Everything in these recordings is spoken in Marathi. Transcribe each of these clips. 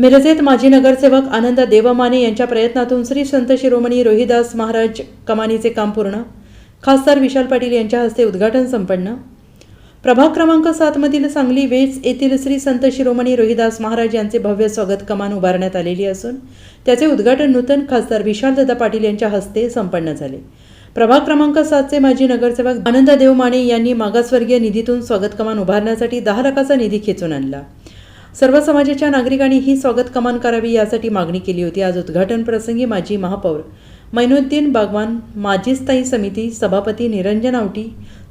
मिरजेत माजी नगरसेवक आनंद देवमाने यांच्या प्रयत्नातून श्री संत शिरोमणी रोहिदास महाराज कमानीचे काम पूर्ण. खासदार विशाल पाटील यांच्या हस्ते उद्घाटन संपन्न. प्रभाग क्रमांक सातमधील सांगली वेच येथील श्री संत शिरोमणी रोहिदास महाराज यांचे भव्य स्वागत कमान उभारण्यात आलेली असून त्याचे उद्घाटन नूतन खासदार विशालदादा पाटील यांच्या हस्ते संपन्न झाले. प्रभाग क्रमांक सातचे माजी नगरसेवक आनंद देव माने यांनी मागासवर्गीय निधीतून स्वागत कमान उभारण्यासाठी दहा लाखाचा निधी खेचून आणला. सर्व समाजाच्या नागरिकांनी ही स्वागत कमान करावी यासाठी मागणी केली होती. आज उद्घाटन प्रसंगी माजी महापौर मैनुद्दीन बागवान माजी स्थायी समिती सभापती निरंजन आवटी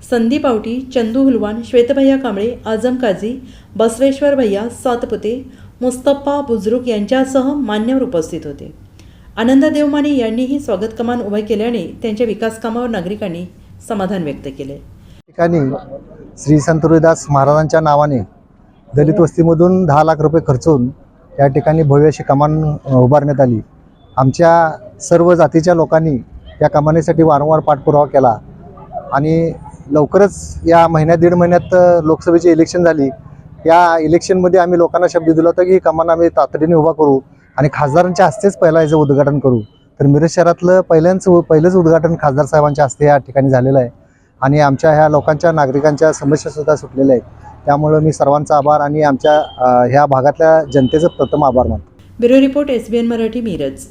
संदीप आवटी चंदू हुलवान श्वेतभैया कांबळे आजम काझी बसवेश्वर भैया सातपुते मुस्तफा बुजरुक यांच्यासह मान्यवर उपस्थित होते. आनंद देवमाने यांनीही स्वागत कमान उभे केल्याने त्यांच्या विकास कामावर नागरिकांनी समाधान व्यक्त केले. ठिकाणी श्री संत महाराजांच्या नावाने दलित वस्तीमधून दहा लाख रुपये खर्चून या ठिकाणी भव्य अशी कमान उभारण्यात आली. आमच्या सर्व जातीच्या लोकांनी या कमानीसाठी वारंवार पाठपुरावा केला. आणि लवकरच या महिन्यात दीड महिन्यात लोकसभेची इलेक्शन झाली. या इलेक्शनमध्ये आम्ही लोकांना शब्द दिला होता की ही कमान आम्ही तातडीने उभा करू आणि खासदारांच्या हस्तेच पहिला याचं उद्घाटन करू. तर मिरज शहरातलं पहिल्यांच पहिलंच उद्घाटन खासदार साहेबांच्या हस्ते या ठिकाणी झालेलं आहे. आणि आमच्या ह्या लोकांच्या नागरिकांच्या समस्यासुद्धा सुटलेल्या आहेत. त्यामुळं मी सर्वांचा आभार आणि आमच्या ह्या भागातल्या जनतेचं प्रथम आभार मानतो. Bureau report S B N Marathi Miraj.